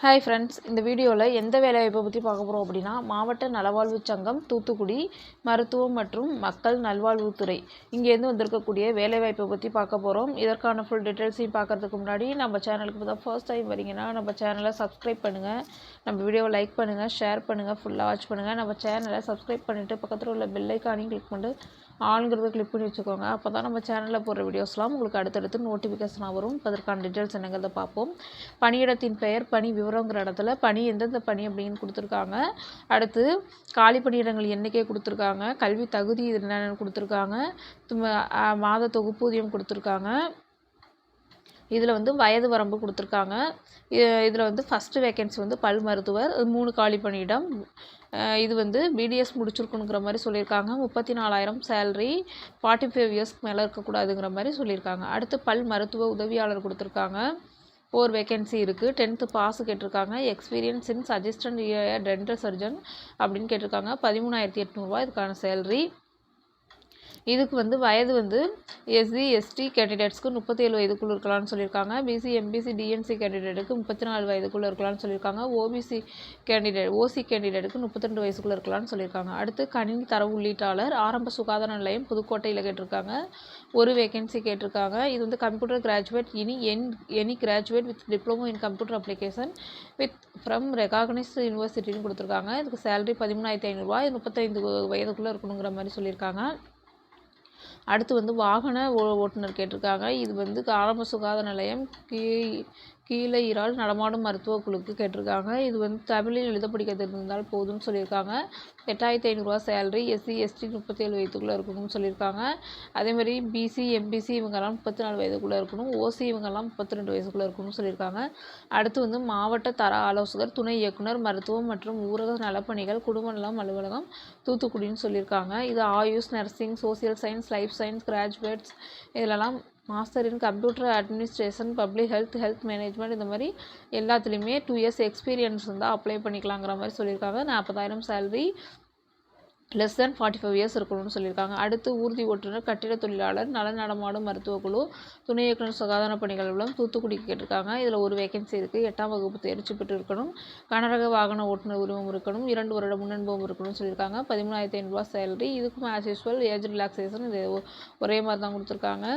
Hi friends இந்த வீடியோவில் எந்த வேலைவாய்ப்பை பற்றி பார்க்க போகிறோம் அப்படின்னா மாவட்ட நலவாழ்வு சங்கம் தூத்துக்குடி மருத்துவம் மற்றும் மக்கள் நல்வாழ்வுத்துறை இங்கேருந்து வந்திருக்கக்கூடிய வேலைவாய்ப்பை பற்றி பார்க்க போகிறோம் இதற்கான ஃபுல் டீட்டெயில்ஸையும் பார்க்கறதுக்கு முன்னாடி நம்ம சேனலுக்கு தான் ஃபர்ஸ்ட் டைம் வரீங்கன்னா நம்ம சேனலை சப்ஸ்கிரைப் பண்ணுங்கள் நம்ம வீடியோவை லைக் பண்ணுங்கள் ஷேர் பண்ணுங்கள் ஃபுல்லாக வாட்ச் பண்ணுங்கள் நம்ம சேனலை சப்ஸ்கிரைப் பண்ணிவிட்டு பக்கத்தில் உள்ள பெல்லைக்கானையும் கிளிக் பண்ணிட்டு ஆன்கிறத கிளிக் பண்ணி வச்சுக்கோங்க. அப்போ தான் நம்ம சேனலில் போடுற வீடியோஸ்லாம் உங்களுக்கு அடுத்தடுத்து நோட்டிஃபிகேஷனாக வரும். இப்போ அதற்கான டீட்டெயில்ஸ் என்னங்கிறத பார்ப்போம். பணியிடத்தின் பெயர் பணி விவரங்கிற இடத்துல பணி எந்தெந்த பணி அப்படின்னு கொடுத்துருக்காங்க. அடுத்து காலி பணியிடங்கள் எண்ணிக்கை கொடுத்துருக்காங்க. கல்வி தகுதி என்னென்னு கொடுத்துருக்காங்க. மாத தொகுப்பூதியம் கொடுத்துருக்காங்க. இதில் வந்து வயது வரம்பு கொடுத்துருக்காங்க. இதில் வந்து ஃபஸ்ட்டு வேக்கன்சி வந்து பல் மருத்துவர் மூணு காலி பணியிடம் இது வந்து பிடிஎஸ் முடிச்சிருக்கணுங்கிற மாதிரி சொல்லியிருக்காங்க. முப்பத்தி நாலாயிரம் சேலரி ஃபார்ட்டி ஃபைவ் இயர்ஸ்க்கு மேலே இருக்கக்கூடாதுங்கிற மாதிரி சொல்லியிருக்காங்க. அடுத்து பல் மருத்துவ உதவியாளர் கொடுத்துருக்காங்க. ஃபோர் வேகன்சி இருக்குது டென்த்து பாஸ் கேட்டிருக்காங்க. Experience in assistant dental surgeon அப்படின்னு கேட்டிருக்காங்க. பதிமூணாயிரத்தி எட்நூறுபா இதுக்கான சேல்ரி இதுக்கு வந்து வயது வந்து எஸ்சி எஸ்டி கேண்டிடேட்ஸ்க்கு முப்பத்தேழு வயதுக்குள்ளே இருக்கலாம்னு சொல்லியிருக்காங்க. பிசி எம்பிசி டிஎன்சி கேண்டிடேட்டுக்கு முப்பத்தி நாலு வயதுக்குள்ளே இருக்கலாம்னு சொல்லியிருக்காங்க. ஓபிசி கேண்டிடேட் ஓசி கேண்டிடேட்டுக்கு முப்பத்திரெண்டு வயசுக்குள்ளே இருக்கலாம்னு சொல்லியிருக்காங்க. அடுத்து கணினி தரவு உள்ளீட்டாளர் ஆரம்ப சுகாதார நிலையம் புதுக்கோட்டையில் கேட்டிருக்காங்க. ஒரு வேகன்சி கேட்டிருக்காங்க. இது வந்து கம்ப்யூட்டர் கிராஜுவேட் இனி என் any graduate with diploma in computer application with from recognised யூனிவர்சிட்டின்னு கொடுத்துருக்காங்க. இதுக்கு சேலரி பதிமூணாயிரத்தி ஐநூறுரூவா இது முப்பத்தைந்து வயதுக்குள்ளே இருக்கணுங்கிற மாதிரி சொல்லியிருக்காங்க. அடுத்து வந்து வாகன ஓ ஓட்டுநர் கேட்டிருக்காங்க. இது வந்து ஆரம்ப சுகாதார நிலையம் கீ கீழே இறால் நடமாடும் மருத்துவ குழுக்கு கேட்டிருக்காங்க. இது வந்து தமிழில் எழுத படிக்க தெரிந்திருந்தால் போதும்னு சொல்லியிருக்காங்க. எட்டாயிரத்தி ஐநூறுரூவா சேலரி எஸ்சி எஸ்டி முப்பத்தேழு வயதுக்குள்ளே இருக்கணும்னு சொல்லியிருக்காங்க. அதேமாதிரி பிசி எம்பிசி இவங்கெல்லாம் முப்பத்தி நாலு வயதுக்குள்ளே இருக்கணும். ஓசி இவங்கெல்லாம் முப்பத்தி ரெண்டு வயசுக்குள்ளே இருக்கணும்னு சொல்லியிருக்காங்க. அடுத்து வந்து மாவட்ட தர ஆலோசகர் துணை இயக்குனர் மருத்துவம் மற்றும் ஊரக நலப்பணிகள் குடும்ப நலம் அலுவலகம் தூத்துக்குடின்னு சொல்லியிருக்காங்க. இது AYUSH nursing social science life science graduates இதிலலாம் master in computer administration public health health management இந்த மாதிரி எல்லாத்துலேயுமே டூ இயர்ஸ் எக்ஸ்பீரியன்ஸ் இருந்தால் அப்ளை பண்ணிக்கலாங்கிற மாதிரி சொல்லியிருக்காங்க. நாற்பதாயிரம் salary less than forty five years இருக்கணும்னு சொல்லியிருக்காங்க. அடுத்து ஊர்தி ஓட்டுநர் கட்டிட தொழிலாளர் நல நடமாடும் மருத்துவக்குழு துணை இயக்குநர் சுகாதார பணிகள் மூலம் தூத்துக்குடிக்கு கேட்டிருக்காங்க. இதில் ஒரு வேகன்சி இருக்குது எட்டாம் வகுப்பு தேர்ச்சி பெற்று இருக்கணும் கனரக வாகன ஓட்டுநர் உரிமம் இருக்கணும். இரண்டு வருட முன்னன்பும் இருக்கணும்னு சொல்லியிருக்காங்க. பதிமூணாயிரத்தி ஐநூறுரூவா சேலரி இதுக்கும் ஆஸ் யூஸ்வல் ஏஜ் ரிலாக்ஸேஷன் இது ஒரே மாதிரி தான் கொடுத்துருக்காங்க.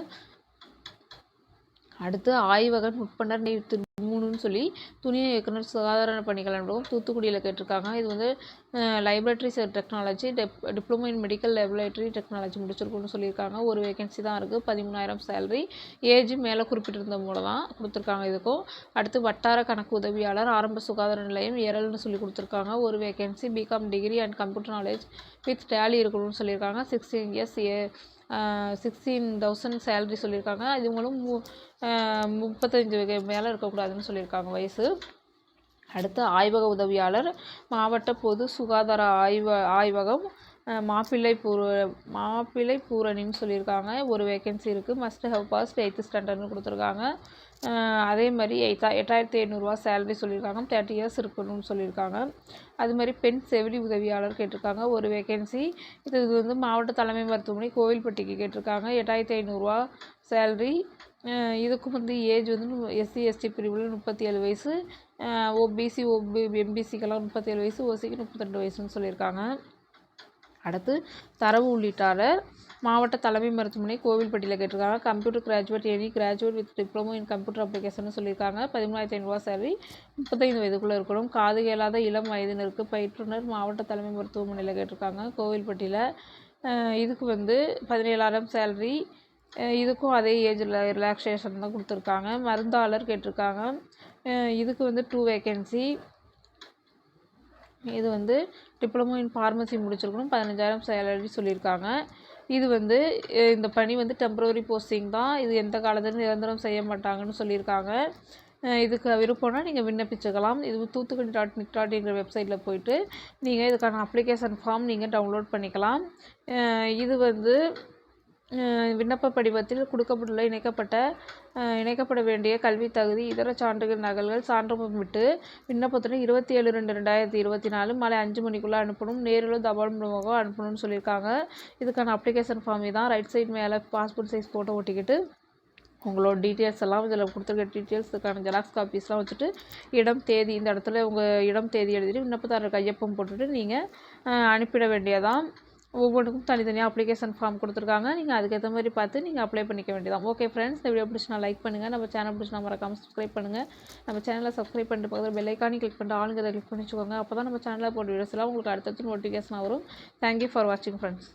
அடுத்து ஆய்வகன் உட்பனர் நீ- மூணுன்னு சொல்லி துணை இயக்குனர் சுகாதார பணிகள் அலுவலகம் தூத்துக்குடியில் கேட்டிருக்காங்க. இது வந்து laboratory technology Depp diploma in medical laboratory technology முடிச்சிருக்கணும்னு சொல்லியிருக்காங்க. ஒரு வேகன்சி தான் இருக்குது பதிமூணாயிரம் சேலரி ஏஜ் மேலே குறிப்பிட்டிருந்த மூலம் தான் கொடுத்துருக்காங்க இதுக்கும். அடுத்து வட்டார கணக்கு உதவியாளர் ஆரம்ப சுகாதார நிலையம் ஏரல்னு சொல்லி கொடுத்துருக்காங்க. ஒரு vacancy B Com degree and computer knowledge with Tally இருக்கணும்னு சொல்லியிருக்காங்க. Sixteen years a sixteen thousand salary சொல்லியிருக்காங்க. இவங்களும் மு- ஆஹ் முப்பத்தஞ்சு மேலே இருக்கக்கூடாதுன்னு சொல்லியிருக்காங்க வயசு. அடுத்து ஆய்வக உதவியாளர் மாவட்ட பொது சுகாதார ஆய்வ ஆய்வகம் மாப்பிள்ளை பூர மாப்பிள்ளை பூரணின்னு சொல்லியிருக்காங்க. ஒரு வேக்கன்சி இருக்குது மஸ்ட் ஹவ் பாஸ்ட் எயித்து ஸ்டாண்டர்ட்னு கொடுத்துருக்காங்க. அதே மாதிரி எயிட்டா எட்டாயிரத்தி ஐநூறுரூவா சேலரி சொல்லியிருக்காங்க. தேர்ட்டி இயர்ஸ் இருக்கணும்னு சொல்லியிருக்காங்க. அது மாதிரி பெண் செவிலி உதவியாளர் கேட்டிருக்காங்க. ஒரு வேகன்சி இது இது வந்து மாவட்ட தலைமை மருத்துவமனை கோவில்பட்டிக்கு கேட்டிருக்காங்க. எட்டாயிரத்தி ஐநூறுரூவா சேல்ரி இதுக்கும் வந்து ஏஜ் வந்து எஸ்சி எஸ்டி பிரிவில் முப்பத்தி ஏழு வயசு ஓபிசி ஓபி எம்பிசிக்கெல்லாம் முப்பத்தேழு வயசு ஓசிக்கு முப்பத்திரெண்டு வயசுன்னு சொல்லியிருக்காங்க. அடுத்து தரவு உள்ளிட்டாளர். மாவட்ட தலைமை மருத்துவமனை கோவில்பட்டியில் கேட்டிருக்காங்க. Computer graduate any graduate with diploma in computer application சொல்லியிருக்காங்க. பதிமூணாயிரத்தி ஐநூறுவா சேலரி முப்பத்தைந்து வயதுக்குள்ளே இருக்கணும். காது கேளாத இளம் வயதினருக்கு பயிற்றுனர் மாவட்ட தலைமை மருத்துவமனையில் கேட்டிருக்காங்க. கோவில்பட்டியில் இதுக்கு வந்து பதினேழாயிரம் சேலரி இதுக்கும் அதே ஏஜில் ரிலாக்ஸேஷன் தான் கொடுத்துருக்காங்க. மருந்தாளர் கேட்டிருக்காங்க. இதுக்கு வந்து டூ வேக்கன்சி இது வந்து டிப்ளமோ இன் ஃபார்மசி முடிச்சிருக்கணும். பதினஞ்சாயிரம் சேலரி சொல்லியிருக்காங்க. இது வந்து இந்த பணி வந்து டெம்ப்ரவரி போஸ்டிங் தான். இது எந்த காலத்திலும் நிரந்தரம் செய்ய மாட்டாங்கன்னு சொல்லியிருக்காங்க. இதுக்கு விருப்பம்னா நீங்கள் விண்ணப்பிச்சுக்கலாம். இது தூத்துக்குடி டாட் நிக் டாட் என்ற வெப்சைட்டில் போயிட்டு நீங்கள் இதுக்கான அப்ளிகேஷன் ஃபார்ம் நீங்கள் டவுன்லோட் பண்ணிக்கலாம். இது வந்து விண்ணப்ப படிவத்தில் கொடுக்கப்பட்டுள்ள இணைக்கப்பட்ட இணைக்கப்பட வேண்டிய கல்வி தகுதி இதர சான்றுகள் நகல்கள் சான்றிதழ் விட்டு விண்ணப்பத்துடன் இருபத்தி ஏழு ரெண்டு ரெண்டாயிரத்தி இருபத்தி நாலு மாலை அஞ்சு மணிக்குள்ளே அனுப்பணும். நேரிலோ தபால் மூலமாக அனுப்பணும்னு சொல்லியிருக்காங்க. இதுக்கான அப்ளிகேஷன் ஃபார்ம் தான் ரைட் சைட் மேலே பாஸ்போர்ட் சைஸ் ஃபோட்டோ ஒட்டிக்கிட்டு உங்களோட டீட்டெயில்ஸ் எல்லாம் இதில் கொடுத்துருக்க டீட்டெயில்ஸுக்கான ஜெராக்ஸ் காப்பீஸ்லாம் வச்சுட்டு இடம் தேதி இந்த இடத்துல உங்கள் இடம் தேதி எழுதிட்டு விண்ணப்பதாரர் கையொப்பம் போட்டுட்டு நீங்கள் அனுப்பிட வேண்டியதான் ஒவ்வொன்றுக்கும் தனித்தனியாக அப்ளிகேஷன் ஃபார்ம் கொடுத்துருக்காங்க. நீங்கள் அதுக்கேற்ற மாதிரி பார்த்து நீங்கள் அப்ளை பண்ணிக்க வேண்டியதான் ஓகே ஃப்ரெண்ட்ஸ் இந்த வீடியோ பிடிச்சினா லைக் பண்ணுங்கள் நம்ம சேனல் பிடிச்சினா மறக்காமல் சப்ஸ்கிரைப் பண்ணுங்கள் நம்ம சேனலை சப்ஸ்கிரைப் பண்ணிட்டு பக்கத்தில் பெல்லைக்கானி கிளிக் பண்ணிட்டு ஆளுங்கிறத கிளிக் பண்ணி வச்சுக்கோங்க அப்போ தான் நம்ம சேனலில் போட்ட வீடியோஸ்லாம் உங்களுக்கு அடுத்தடுத்து நோட்டிஃபிகேஷன் வரும். தேங்க்யூ ஃபார் வாட்சிங் ஃப்ரெண்ட்ஸ்